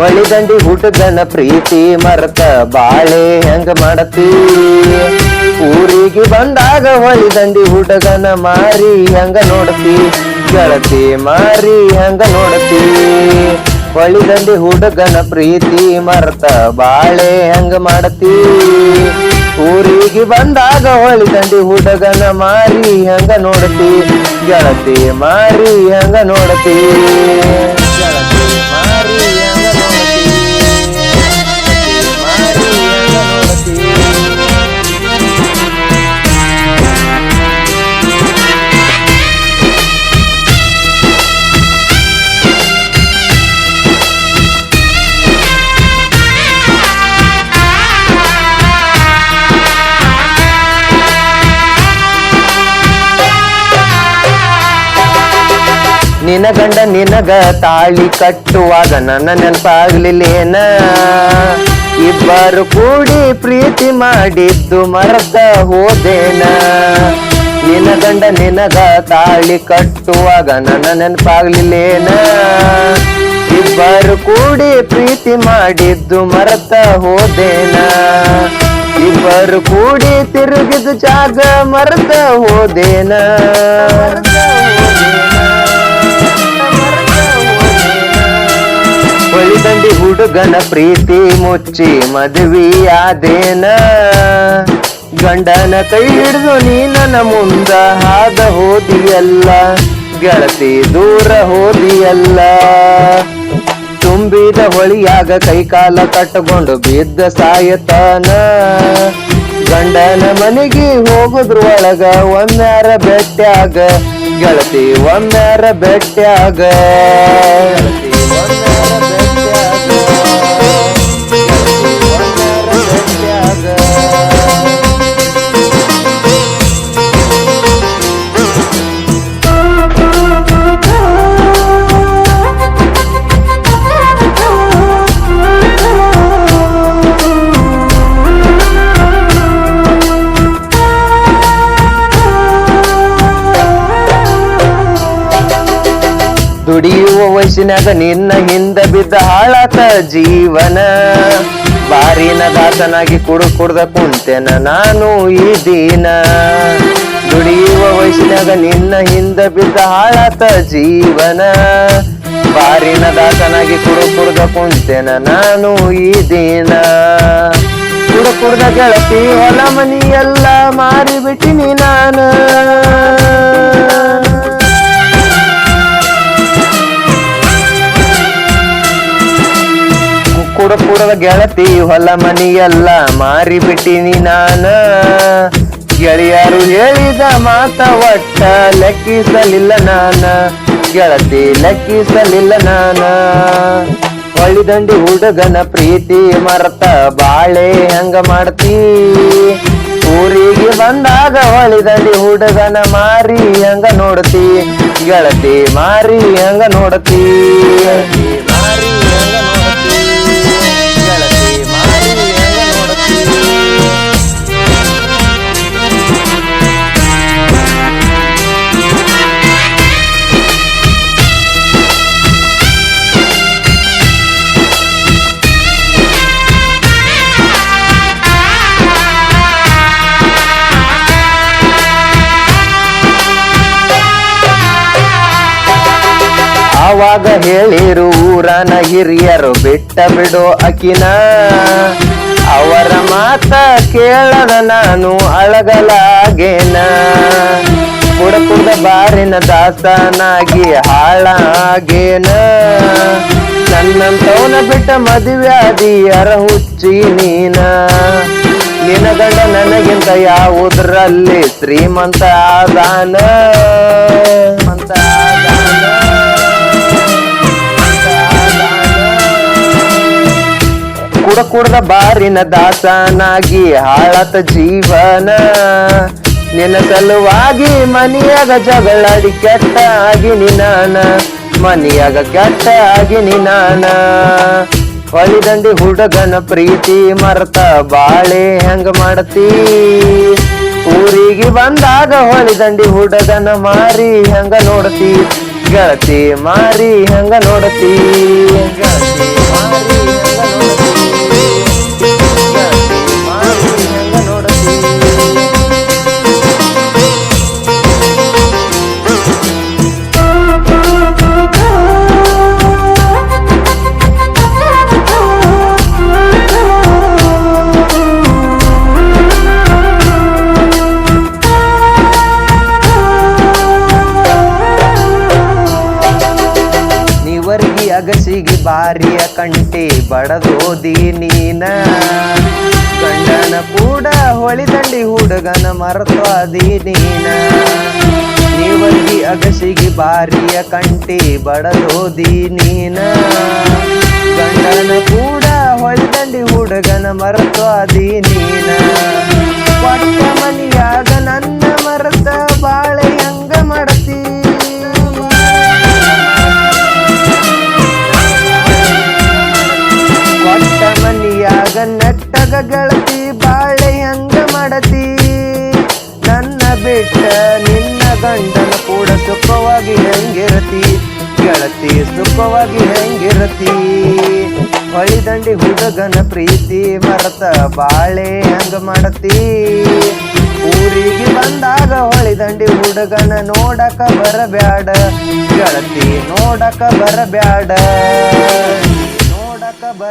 ಹೊಳಿದಂಡಿ ಹುಡುಗನ ಪ್ರೀತಿ ಮರತ ಬಾಳೆ ಹೆಂಗ ಮಾಡತಿ ಊರಿಗೆ ಬಂದಾಗ ಹೊಳಿದಂಡಿ ಹುಡುಗನ ಮಾರಿ ಹೆಂಗ ನೋಡತಿ ಗೆಳತಿ ಮಾರಿ ಹೆಂಗ ನೋಡತಿ ಹೊಳಿದಂಡಿ ಹುಡುಗನ ಪ್ರೀತಿ ಮರತ ಬಾಳೆ ಹೆಂಗ ಮಾಡತಿ ಊರಿಗೆ ಬಂದಾಗ ಹೊಳಿದಂಡಿ ಹುಡುಗನ ಮಾರಿ ಹೆಂಗ ನೋಡತಿ ಗೆಳತಿ ಮಾರಿ ಹೆಂಗ ನೋಡತಿ ನಿನ ಗಂಡ ನಿನಗ ತಾಳಿ ಕಟ್ಟುವಾಗ ನನ್ನ ನೆನಪಾಗ್ಲಿಲ್ಲೇನ? ಇಬ್ಬರು ಕೂಡಿ ಪ್ರೀತಿ ಮಾಡಿದ್ದು ಮರದ ಹೋದೇನ? ನಿನ ಗಂಡ ನಿನಗ ತಾಳಿ ಕಟ್ಟುವಾಗ ನನ್ನ ನೆನಪಾಗ್ಲಿಲ್ಲೇನ? ಇಬ್ಬರು ಕೂಡಿ ಪ್ರೀತಿ ಮಾಡಿದ್ದು ಮರತ ಹೋದೇನ? ಇಬ್ಬರು ಕೂಡಿ ತಿರುಗಿದ ಜಾಗ ಮರತ ಹೋದೇನ? ಹೊಳಿದಂಡಿ ಹುಡುಗನ ಪ್ರೀತಿ ಮುಚ್ಚಿ ಮದುವೆಯಾದೇನ? ಗಂಡನ ಕೈ ಹಿಡಿದು ನೀ ನನ್ನ ಮುಂದ ಹಾದ ಹೋದಿಯಲ್ಲ, ಗೆಳತಿ ದೂರ ಹೋದಿಯಲ್ಲ. ತುಂಬಿದ ಹೊಳಿಯಾಗ ಕೈಕಾಲ ಕಟ್ಟಕೊಂಡು ಬಿದ್ದ ಸಾಯತನ. ಗಂಡನ ಮನೆಗೆ ಬೆಟ್ಟ್ಯಾಗ ಗೆಳತಿ ಒಮ್ಮ್ಯಾರ ಬೆಟ್ಟ್ಯಾಗ ಗೆಳತಿ ಒಮ್ಮ್ಯಾರ ಬೆಟ್ಟ್ಯಾಗ. ದುಡಿಯುವ ವಯಸ್ಸಿನಾಗ ನಿನ್ನ ಹಿಂದ ಬಿದ್ದ ಹಾಳಾತ ಜೀವನ. ಬಾರಿನ ದಾಸನಾಗಿ ಕುಡು ಕುಡ್ದ ಕುಂತೆನ ನಾನು ಈ ದಿನ. ದುಡಿಯುವ ವಯಸ್ಸಿನಾಗ ನಿನ್ನ ಹಿಂದ ಬಿದ್ದ ಹಾಳಾತ ಜೀವನ. ಬಾರಿನ ದಾಸನಾಗಿ ಕುಡು ಕುಡ್ದ ಕುಂತೆನ ನಾನು ಈ ದಿನ. ಕುಡು ಕುಡ್ದ ಗೆಳತಿ ಹೊಲ ಮನಿ ಎಲ್ಲ ಮಾರಿ ಬಿಟ್ಟಿನಿ ನಾನು. ಕುಡ ಕೂಡದ ಗೆಳತಿ ಹೊಲ ಮನಿಯಲ್ಲ ಮಾರಿ ಬಿಟ್ಟಿನಿ ನಾನ. ಗೆಳೆಯರು ಹೇಳಿದ ಮಾತ ಒಟ್ಟ ಲೆಕ್ಕಿಸಲಿಲ್ಲ ನಾನ. ಗೆಳತಿ ಲೆಕ್ಕಿಸಲಿಲ್ಲ ನಾನ. ಹೊಳಿದಂಡಿ ಹುಡುಗನ ಪ್ರೀತಿ ಮರತ ಬಾಳೆ ಹಂಗ ಮಾಡ್ತೀ. ಊರಿಗೆ ಬಂದಾಗ ಹೊಳಿದಂಡಿ ಹುಡುಗನ ಮಾರಿ ಹಂಗ ನೋಡ್ತಿ. ಗೆಳತಿ ಮಾರಿ ಹಂಗ ನೋಡ್ತಿ. ಆವಾಗ ಹೇಳಿರು ಊರನ ಹಿರಿಯರು ಬಿಟ್ಟ ಬಿಡೋ ಅಕಿನ. ಅವರ ಮಾತ ಕೇಳದ ನಾನು ಅಳಗಲಾಗೇನ. ಕುಡಕುಡ ಕುಡ ಬಾರಿನ ದಾಸನಾಗಿ ಹಾಳಾಗೇನ. ನನ್ನಂತವನ ಬಿಟ್ಟ ಮದುವೆ ಅರ ಹುಚ್ಚಿ ನೀನ. ನಿನ ಗಂಡ ನನಗಿಂತ ಯಾವುದರಲ್ಲಿ ಶ್ರೀಮಂತ ಆದಾನ? ಕುಡ ಕುಡ್ದ ಬಾರಿನ ದಾಸನಾಗಿ ಹಾಳತ ಜೀವನ. ನಿನ್ನ ಸಲುವಾಗಿ ಮನಿಯಾಗ ಜಗಳಾಡಿ ಕೆಟ್ಟ ಆಗಿ ನಿನಾನ. ಮನಿಯಾಗ ಕೆಟ್ಟ ಆಗಿ ನಿನಾನ. ಹೊಳಿದಂಡಿ ಹುಡುಗನ ಪ್ರೀತಿ ಮರ್ತ ಬಾಳೆ ಹೆಂಗ ಮಾಡತಿ? ಊರಿಗೆ ಬಂದಾಗ ಹೊಳಿದಂಡಿ ಹುಡುಗನ ಮಾರಿ ಹೆಂಗ ನೋಡತಿ? ಗೆಳತಿ ಮಾರಿ ಹೆಂಗ ನೋಡತಿ? ಅಗಸಿಗಿ ಬಾರಿಯ ಕಂಟಿ ಬಡದೋದಿ ನೀನ. ಗಂಡನ ಕೂಡ ಹೊಳಿದಂಡಿ ಹುಡುಗನ ಮರತ್ವಾದಿ ನೀನ. ನೀವಲ್ಲಿ ಅಗಸಿಗೆ ಬಾರಿಯ ಕಂಟಿ ಬಡದೋದಿ ನೀನ. ಗಂಡನ ಕೂಡ ಹೊಳಿದಂಡಿ ಹುಡುಗನ ಮರತ್ವಾದಿ ನೀನ. ಮನಿಯಾಗ ನನ್ನ ಗೆಳತಿ ಸುಖವಾಗಿ ಹೆಂಗಿರತಿ? ಹೊಳಿದಂಡಿ ಹುಡುಗನ ಪ್ರೀತಿ ಮರತ ಬಾಳೆ ಹಂಗ ಮಾಡತಿ? ಊರಿಗೆ ಬಂದಾಗ ಹೊಳಿದಂಡಿ ಹುಡುಗನ ನೋಡಕ ಬರಬ್ಯಾಡ, ಗೆಳತಿ ನೋಡಕ ಬರಬ್ಯಾಡ, ನೋಡಕ ಬರ